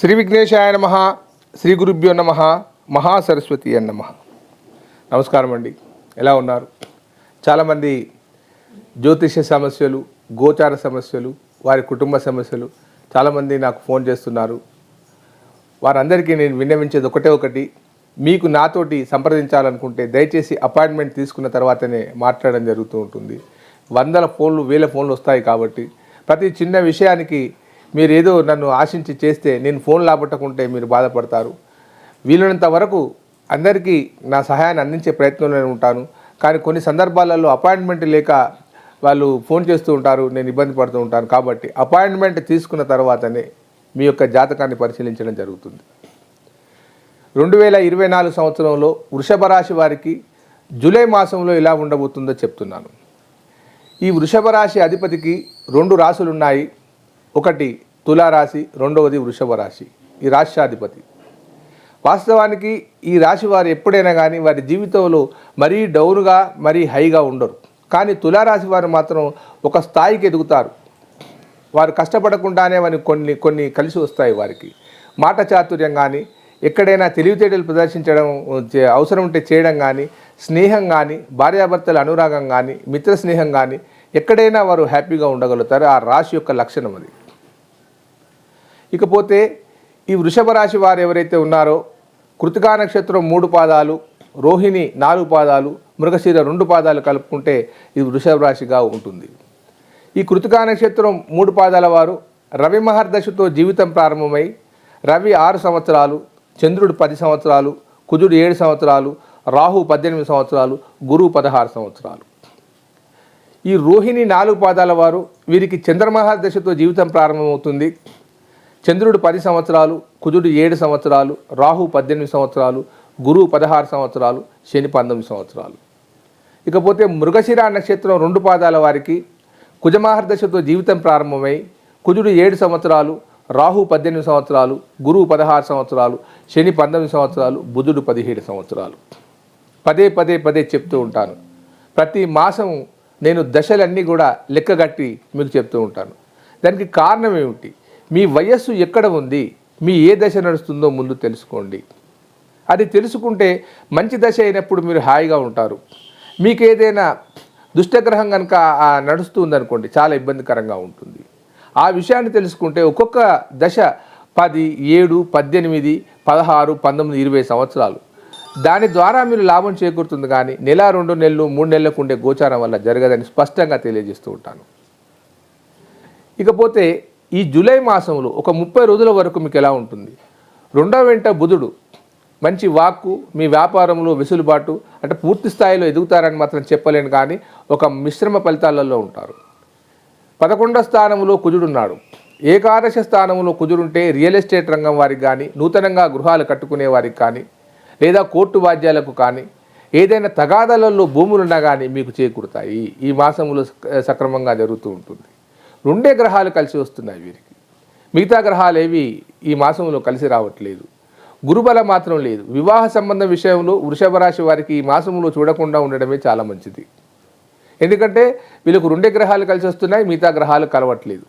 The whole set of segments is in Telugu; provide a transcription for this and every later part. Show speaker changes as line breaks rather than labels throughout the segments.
శ్రీ విఘ్నేశాయ నమ శ్రీ గురుభ్యో నమ మహాసరస్వతి అన్న నమ. నమస్కారం అండి. ఎలా ఉన్నారు? చాలామంది జ్యోతిష సమస్యలు గోచార సమస్యలు వారి కుటుంబ సమస్యలు చాలామంది నాకు ఫోన్ చేస్తున్నారు. వారందరికీ నేను విన్నవించేది ఒకటే ఒకటి మీకు నాతోటి సంప్రదించాలనుకుంటే దయచేసి అపాయింట్మెంట్ తీసుకున్న తర్వాతనే మాట్లాడడం జరుగుతూ ఉంటుంది. వందల ఫోన్లు వేల ఫోన్లు వస్తాయి కాబట్టి ప్రతి చిన్న విషయానికి మీరు ఏదో నన్ను ఆశించి చేస్తే నేను ఫోన్ లాపట్టకుంటే మీరు బాధపడతారు. వీలైనంత వరకు అందరికీ నా సహాయాన్ని అందించే ప్రయత్నంలో ఉంటాను. కానీ కొన్ని సందర్భాలలో అపాయింట్మెంట్ లేక వాళ్ళు ఫోన్ చేస్తూ ఉంటారు నేను ఇబ్బంది పడుతూ ఉంటాను. కాబట్టి అపాయింట్మెంట్ తీసుకున్న తర్వాతనే మీ యొక్క జాతకాన్ని పరిశీలించడం జరుగుతుంది. రెండు వేల ఇరవై నాలుగు సంవత్సరంలో వృషభ రాశి వారికి జూలై మాసంలో ఎలా ఉండబోతుందో చెప్తున్నాను. ఈ వృషభ రాశి అధిపతికి రెండు రాశులు ఉన్నాయి ఒకటి తులారాశి రెండవది వృషభ రాశి ఈ రాష్ట్రాధిపతి. వాస్తవానికి ఈ రాశి వారు ఎప్పుడైనా కానీ వారి జీవితంలో మరీ డౌన్గా మరీ హైగా ఉండరు. కానీ తులారాశి వారు మాత్రం ఒక స్థాయికి ఎదుగుతారు. వారు కష్టపడకుండానే వారి కొన్ని కొన్ని కలిసి వస్తాయి వారికి. మాట చాతుర్యం కానీ ఎక్కడైనా తెలివితేటలు ప్రదర్శించడం అవసరం ఉంటే చేయడం కానీ స్నేహం కానీ భార్యాభర్తల అనురాగం కానీ మిత్ర స్నేహం కానీ ఎక్కడైనా వారు హ్యాపీగా ఉండగలుగుతారు. ఆ రాశి యొక్క లక్షణం అది. ఇకపోతే ఈ వృషభ రాశి వారు ఎవరైతే ఉన్నారో కృతికా నక్షత్రం మూడు పాదాలు రోహిణి నాలుగు పాదాలు మృగశిర రెండు పాదాలు కలుపుకుంటే ఇది వృషభ రాశిగా ఉంటుంది. ఈ కృతికా నక్షత్రం మూడు పాదాల వారు రవి మహర్దశతో జీవితం ప్రారంభమై రవి ఆరు సంవత్సరాలు చంద్రుడు పది సంవత్సరాలు కుజుడు ఏడు సంవత్సరాలు రాహు పద్దెనిమిది సంవత్సరాలు గురువు పదహారు సంవత్సరాలు. ఈ రోహిణి నాలుగు పాదాల వారు వీరికి చంద్రమహర్దశతో జీవితం ప్రారంభమవుతుంది. చంద్రుడు పది సంవత్సరాలు కుజుడు ఏడు సంవత్సరాలు రాహు పద్దెనిమిది సంవత్సరాలు గురువు పదహారు సంవత్సరాలు శని పంతొమ్మిది సంవత్సరాలు. ఇకపోతే మృగశిర నక్షత్రం రెండు పాదాల వారికి కుజమహర్దశతో జీవితం ప్రారంభమై కుజుడు ఏడు సంవత్సరాలు రాహు పద్దెనిమిది సంవత్సరాలు గురువు పదహారు సంవత్సరాలు శని పంతొమ్మిది సంవత్సరాలు బుధుడు పదిహేడు సంవత్సరాలు. పదే పదే పదే చెప్తూ ఉంటాను. ప్రతి మాసం నేను దశలన్నీ కూడా లెక్కగట్టి మీకు చెప్తూ ఉంటాను. దానికి కారణం ఏమిటి? మీ వయస్సు ఎక్కడ ఉంది? మీ ఏ దశ నడుస్తుందో ముందు తెలుసుకోండి. అది తెలుసుకుంటే మంచి దశ అయినప్పుడు మీరు హాయిగా ఉంటారు. మీకు ఏదైనా దుష్టగ్రహం కనుక నడుస్తుందనుకోండి చాలా ఇబ్బందికరంగా ఉంటుంది. ఆ విషయాన్ని తెలుసుకుంటే ఒక్కొక్క దశ పది ఏడు పద్దెనిమిది పదహారు పంతొమ్మిది ఇరవై సంవత్సరాలు. దాని ద్వారా మీరు లాభం చేకూరుతుంది కానీ నెల రెండు నెలలు మూడు నెలలకు ఉండే గోచారం వల్ల జరగదని స్పష్టంగా తెలియజేస్తూ ఉంటాను. ఇకపోతే ఈ జూలై మాసంలో ఒక ముప్పై రోజుల వరకు మీకు ఎలా ఉంటుంది? రెండో వెంట బుధుడు మంచి వాక్కు మీ వ్యాపారంలో వెసులుబాటు అంటే పూర్తి స్థాయిలో ఎదుగుతారని మాత్రం చెప్పలేను కానీ ఒక మిశ్రమ ఫలితాలలో ఉంటారు. పదకొండో స్థానంలో కుజుడున్నాడు ఏకాదశ స్థానంలో కుజుడుంటే రియల్ ఎస్టేట్ రంగం వారికి కానీ నూతనంగా గృహాలు కట్టుకునే వారికి కానీ లేదా కోర్టు వాద్యాలకు కానీ ఏదైనా తగాదాలలో భూములున్నా కానీ మీకు చేకూరుతాయి. ఈ మాసంలో సక్రమంగా జరుగుతూ ఉంటుంది. రెండే గ్రహాలు కలిసి వస్తున్నాయి వీరికి. మిగతా గ్రహాలు ఏవి ఈ మాసంలో కలిసి రావట్లేదు. గురుబలం మాత్రం లేదు. వివాహ సంబంధ విషయంలో వృషభ రాశి వారికి ఈ మాసంలో చూడకుండా ఉండడమే చాలా మంచిది. ఎందుకంటే వీళ్ళకు రెండే గ్రహాలు కలిసి వస్తున్నాయి మిగతా గ్రహాలు కలవట్లేదు.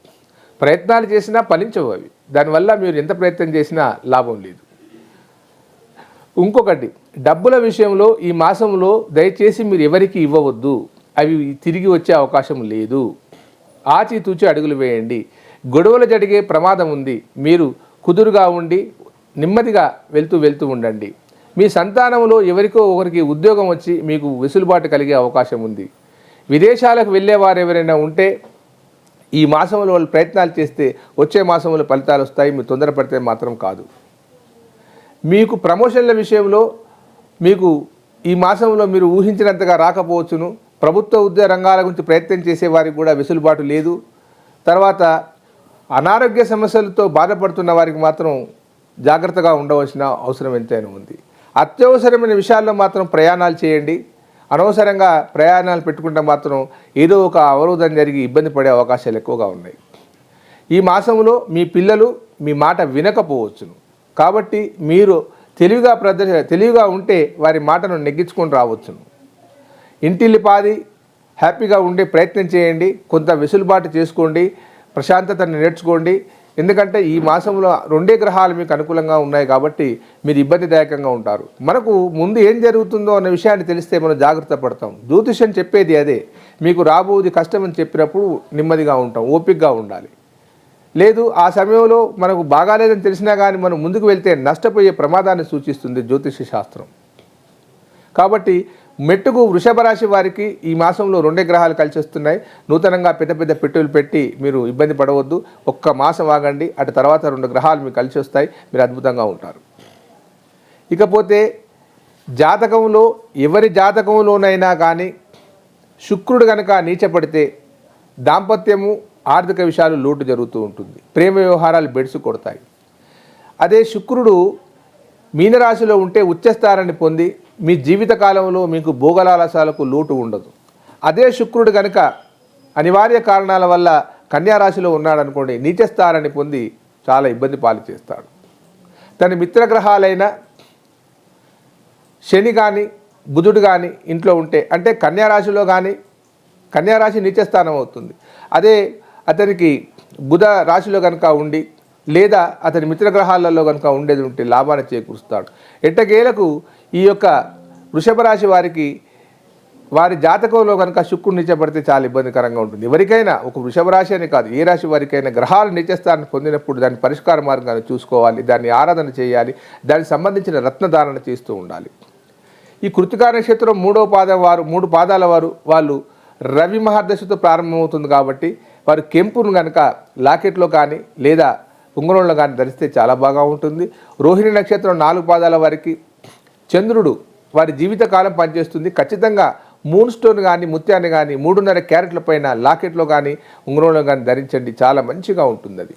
ప్రయత్నాలు చేసినా ఫలించవు అవి. దానివల్ల మీరు ఎంత ప్రయత్నం చేసినా లాభం లేదు. ఇంకొకటి డబ్బుల విషయంలో ఈ మాసంలో దయచేసి మీరు ఎవరికి ఇవ్వవద్దు. అవి తిరిగి వచ్చే అవకాశం లేదు. ఆచితూచి అడుగులు వేయండి. గొడవలు జరిగే ప్రమాదం ఉంది. మీరు కుదురుగా ఉండి నెమ్మదిగా వెళ్తూ వెళ్తూ ఉండండి. మీ సంతానంలో ఎవరికో ఒకరికి ఉద్యోగం వచ్చి మీకు వెసులుబాటు కలిగే అవకాశం ఉంది. విదేశాలకు వెళ్ళేవారు ఎవరైనా ఉంటే ఈ మాసంలో వాళ్ళు ప్రయత్నాలు చేస్తే వచ్చే మాసంలో ఫలితాలు వస్తాయి. మీరు తొందరపడితే మాత్రం కాదు. మీకు ప్రమోషన్ల విషయంలో మీకు ఈ మాసంలో మీరు ఊహించినంతగా రాకపోవచ్చును. ప్రభుత్వ ఉద్యోగ రంగాల గురించి ప్రయత్నం చేసే వారికి కూడా వెసులుబాటు లేదు. తర్వాత అనారోగ్య సమస్యలతో బాధపడుతున్న వారికి మాత్రం జాగ్రత్తగా ఉండవలసిన అవసరం ఎంతైనా ఉంది. అత్యవసరమైన విషయాల్లో మాత్రం ప్రయాణాలు చేయండి. అనవసరంగా ప్రయాణాలు పెట్టుకుంటే మాత్రం ఏదో ఒక అవరోధం జరిగి ఇబ్బంది పడే అవకాశాలు ఎక్కువగా ఉన్నాయి. ఈ మాసంలో మీ పిల్లలు మీ మాట వినకపోవచ్చును. కాబట్టి మీరు తెలివిగా ప్రదర్శ తెలివిగా ఉంటే వారి మాటను నెగ్గించుకొని రావచ్చును. ఇంటిల్లిపాది హ్యాపీగా ఉండే ప్రయత్నం చేయండి కొంత వెసులుబాటు చేసుకోండి ప్రశాంతతను నేర్చుకోండి. ఎందుకంటే ఈ మాసంలో రెండే గ్రహాలు మీకు అనుకూలంగా ఉన్నాయి కాబట్టి మీరు ఇబ్బందిదాయకంగా ఉంటారు. మనకు ముందు ఏం జరుగుతుందో అన్న విషయాన్ని తెలిస్తే మనం జాగ్రత్త పడతాం. జ్యోతిష్యం చెప్పేది అదే. మీకు రాబోది కష్టం అని చెప్పినప్పుడు నెమ్మదిగా ఉంటాం ఓపికగా ఉండాలి. లేదు ఆ సమయంలో మనకు బాగాలేదని తెలిసినా కానీ మనం ముందుకు వెళ్తే నష్టపోయే ప్రమాదాన్ని సూచిస్తుంది జ్యోతిష శాస్త్రం. కాబట్టి మెట్టుకు వృషభ రాశి వారికి ఈ మాసంలో రెండే గ్రహాలు కలిసి వస్తున్నాయి నూతనంగా పెద్ద పెద్ద పెట్టులు పెట్టి మీరు ఇబ్బంది పడవద్దు. ఒక్క మాసం ఆగండి. అటు తర్వాత రెండు గ్రహాలు మీకు కలిసి వస్తాయి మీరు అద్భుతంగా ఉంటారు. ఇకపోతే జాతకంలో ఎవరి జాతకంలోనైనా కానీ శుక్రుడు కనుక నీచపడితే దాంపత్యము ఆర్థిక విషయాలు లోటు జరుగుతూ ఉంటుంది. ప్రేమ వ్యవహారాలు బెడుసు కొడతాయి. అదే శుక్రుడు మీనరాశిలో ఉంటే ఉచ్చస్థానాన్ని పొంది మీ జీవితకాలంలో మీకు భోగలాలసాలకు లోటు ఉండదు. అదే శుక్రుడు కనుక అనివార్య కారణాల వల్ల కన్యారాశిలో ఉన్నాడనుకోండి నీచస్థానాన్ని పొంది చాలా ఇబ్బంది పాలు చేస్తాడు. తన మిత్రగ్రహాలైన శని కానీ బుధుడు కానీ ఇంట్లో ఉంటే అంటే కన్యారాశిలో కానీ కన్యారాశి నీచస్థానం అవుతుంది. అదే అతనికి బుధ రాశిలో కనుక ఉండి లేదా అతని మిత్రగ్రహాలలో కనుక ఉండేది ఉంటే లాభాన్ని చేకూరుస్తాడు. ఎట్టకేలకు ఈ యొక్క వృషభ రాశి వారికి వారి జాతకంలో కనుక శుక్రుడు నిచ్చబడితే చాలా ఇబ్బందికరంగా ఉంటుంది. ఎవరికైనా ఒక వృషభ రాశి అని కాదు ఏ రాశి వారికైనా గ్రహాలు నిత్యస్థానం పొందినప్పుడు దాని పరిష్కార మార్గాన్ని చూసుకోవాలి దాన్ని ఆరాధన చేయాలి దానికి సంబంధించిన రత్నధారణ చేస్తూ ఉండాలి. ఈ కృతికా నక్షత్రం మూడో పాదం వారు మూడు పాదాల వారు వాళ్ళు రవి మహర్దశతో ప్రారంభమవుతుంది కాబట్టి వారు కెంపును కనుక లాకెట్లో కానీ లేదా ఉంగరంలో కానీ ధరిస్తే చాలా బాగా ఉంటుంది. రోహిణి నక్షత్రం నాలుగు పాదాల వారికి చంద్రుడు వారి జీవితకాలం పనిచేస్తుంది. ఖచ్చితంగా మూన్ స్టోన్ కానీ ముత్యాన్ని కానీ మూడున్నర క్యారెట్ల పైన లాకెట్లో కానీ ఉంగరంలో కానీ ధరించండి. చాలా మంచిగా ఉంటుంది అది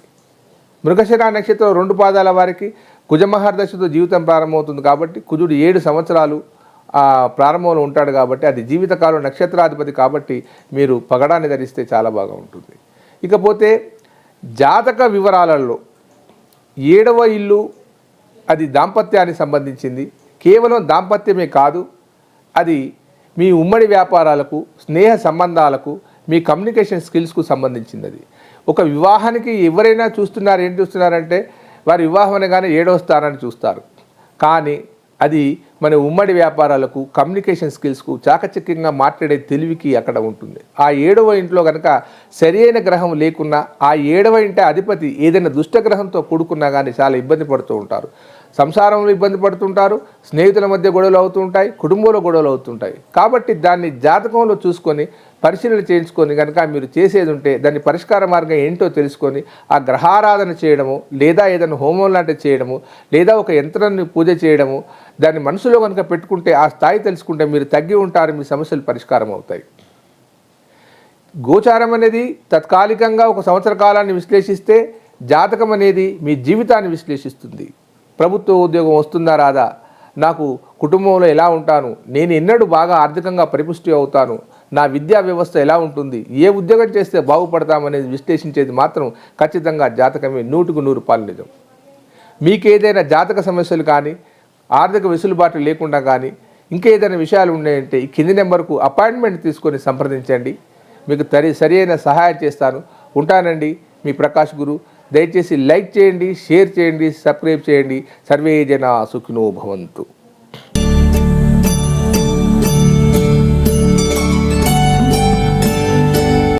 మృగశిర నక్షత్రం రెండు పాదాల వారికి కుజమహర్దశతో జీవితం ప్రారంభమవుతుంది కాబట్టి కుజుడు ఏడు సంవత్సరాలు ప్రారంభంలో ఉంటాడు కాబట్టి అది జీవితకాలం నక్షత్రాధిపతి కాబట్టి మీరు పగడాన్ని ధరిస్తే చాలా బాగా ఉంటుంది. ఇకపోతే జాతక వివరాలలో ఏడవ ఇల్లు అది దాంపత్యానికి సంబంధించింది. కేవలం దాంపత్యమే కాదు అది మీ ఉమ్మడి వ్యాపారాలకు స్నేహ సంబంధాలకు మీ కమ్యూనికేషన్ స్కిల్స్కు సంబంధించింది ఒక వివాహానికి ఎవరైనా చూస్తున్నారు ఏం చూస్తున్నారంటే వారి వివాహం అనగానే ఏడవ స్థానాన్ని చూస్తారు. కానీ అది మన ఉమ్మడి వ్యాపారాలకు కమ్యూనికేషన్ స్కిల్స్కు చాకచక్యంగా మాట్లాడే తెలివికి అక్కడ ఉంటుంది. ఆ ఏడవ ఇంట్లో కనుక సరైన గ్రహం లేకున్నా ఆ ఏడవ ఇంటి అధిపతి ఏదైనా దుష్టగ్రహంతో కూడుకున్నా కానీ చాలా ఇబ్బంది పడుతూ ఉంటారు. సంసారంలో ఇబ్బంది పడుతుంటారు స్నేహితుల మధ్య గొడవలు అవుతుంటాయి కుటుంబంలో గొడవలు అవుతుంటాయి. కాబట్టి దాన్ని జాతకంలో చూసుకొని పరిశీలన చేయించుకొని కనుక మీరు చేసేది ఉంటే దాని పరిష్కార మార్గం ఏంటో తెలుసుకొని ఆ గ్రహారాధన చేయడము లేదా ఏదైనా హోమం లాంటివి చేయడము లేదా ఒక యంత్రాన్ని పూజ చేయడము దాన్ని మనసులో కనుక పెట్టుకుంటే ఆ స్థాయి తెలుసుకుంటే మీరు తగ్గి ఉంటారు మీ సమస్యలు పరిష్కారం అవుతాయి. గోచారం అనేది తత్కాలికంగా ఒక సంవత్సర కాలాన్ని విశ్లేషిస్తే జాతకం అనేది మీ జీవితాన్ని విశ్లేషిస్తుంది. ప్రభుత్వ ఉద్యోగం వస్తుందా రాదా? నాకు కుటుంబంలో ఎలా ఉంటాను? నేను ఎన్నడూ బాగా ఆర్థికంగా పరిపుష్టి అవుతాను. నా విద్యా వ్యవస్థ ఎలా ఉంటుంది? ఏ ఉద్యోగం చేస్తే బాగుపడతామనేది విశ్లేషించేది మాత్రం ఖచ్చితంగా జాతకమే నూటుకు నూరు పాలు నిజం. మీకు ఏదైనా జాతక సమస్యలు కానీ ఆర్థిక వెసులుబాటు లేకుండా కానీ ఇంకేదైనా విషయాలు ఉన్నాయంటే ఈ కింది నెంబర్కు అపాయింట్మెంట్ తీసుకొని సంప్రదించండి. మీకు తరి సరి అయిన సహాయం చేస్తాను. ఉంటానండి. మీ ప్రకాష్ గురు. దయచేసి లైక్ చేయండి షేర్ చేయండి సబ్స్క్రైబ్ చేయండి. సర్వే జన సుఖినో భవంతు.